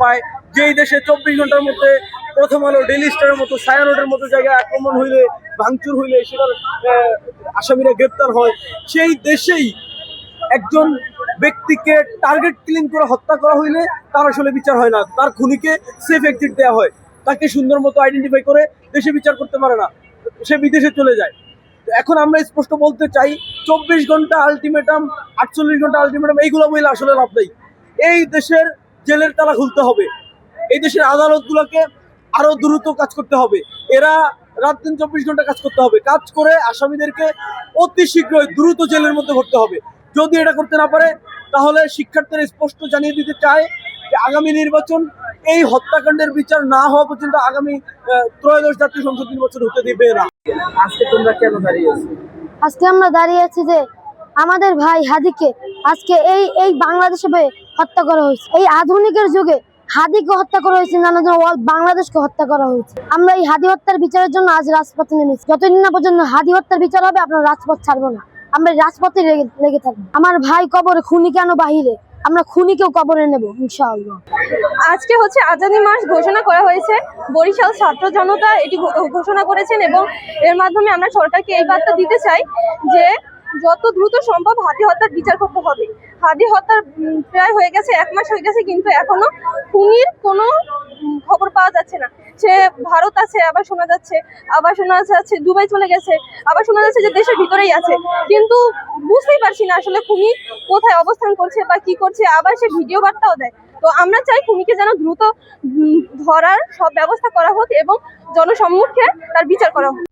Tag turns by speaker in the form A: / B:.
A: পায়, যেই দেশে চব্বিশ ঘণ্টার মধ্যে প্রথম আলো ডেলি স্টারের মতো সায়ানোটের মতো জায়গায় আক্রমণ হইলে, ভাঙচুর হইলে সেটার আসামিরা গ্রেপ্তার হয়। সেই দেশেই একজন ব্যক্তিকে টার্গেট ক্লিন করে হত্যা করা হইলে তার আসলে বিচার হয় না। তার খুনিকে সেফ এক্সিট দেওয়া হয়। তাকে সুন্দর মতো আইডেন্টিফাই করে দেশে বিচার করতে পারে না। সে বিদেশে চলে যায়। এখন আমরা স্পষ্ট বলতে চাই, চব্বিশ ঘণ্টা আলটিমেটাম আটচল্লিশ ঘণ্টা আলটিমেটাম এইগুলো বলে আসলে লাভ নেই। এই দেশের জেলের তালা খুলতে হবে। এই দেশের আদালতগুলোকে আরও দ্রুত কাজ করতে হবে। এরা রাত দিন চব্বিশ ঘণ্টা কাজ করতে হবে। কাজ করে আসামিদেরকে অতি শীঘ্রই দ্রুত জেলের মধ্যে ভরতে হবে। যদি এটা করতে না পারে তাহলে শিক্ষার্থীরা স্পষ্ট জানিয়ে দিতে চায় যে আগামী নির্বাচন এই হত্যাকাণ্ডের বিচার না হওয়া পর্যন্ত আগামী ত্রয়োদশ জাতীয় সংসদ নির্বাচন হতে দিবে না। আজকে তোমরা কেন দাঁড়িয়েছো
B: আজকে আমরা দাঁড়িয়ে আছি যে আমাদের ভাই হাদিকে আজকে এই এই বাংলাদেশে হত্যা করা হয়েছে। এই আধুনিকের যুগে হাদিকে হত্যা করা হয়েছে জানার জন্য বাংলাদেশকে হত্যা করা হয়েছে। আমরা এই হাদি হত্যার বিচারের জন্য আজ রাজপথে নেমেছি। যতদিন না পর্যন্ত হাদি হত্যার বিচার হবে আপনার রাজপথ ছাড়বো না। আমরা রাজপথে লেগে লেগে থাকব। আমার ভাই কবরে খুনি কেন বাহিরে? আমরা খুনিকেও কবরে নেব, ইনশাআল্লাহ।
C: আজকে হচ্ছে আজাদি মাস ঘোষণা করা হয়েছে। বরিশাল ছাত্র জনতা এটি ঘোষণা করেছেন এবং এর মাধ্যমে আমরা সরকারকে এই বার্তা দিতে চাই যে যত দ্রুত সম্ভব হাতি হত্যার বিচার করতে হবে। হাদি হত্যার প্রায় হয়ে গেছে, এক মাস হয়ে গেছে, কিন্তু এখনও খুনির কোনো খবর পাওয়া যাচ্ছে না। সে ভারত আছে, আবার শোনা যাচ্ছে, আবার শোনা যাচ্ছে, দুবাই চলে গেছে, আবার শোনা যাচ্ছে যে দেশের ভিতরেই আছে। কিন্তু বুঝতেই পারছি না আসলে খুনি কোথায় অবস্থান করছে বা কি করছে, আবার সে ভিডিও বার্তাও দেয়। তো আমরা চাই খুনিকে যেন দ্রুত ধরার সব ব্যবস্থা করা হোক এবং জনসম্মুখে তার বিচার করা হোক।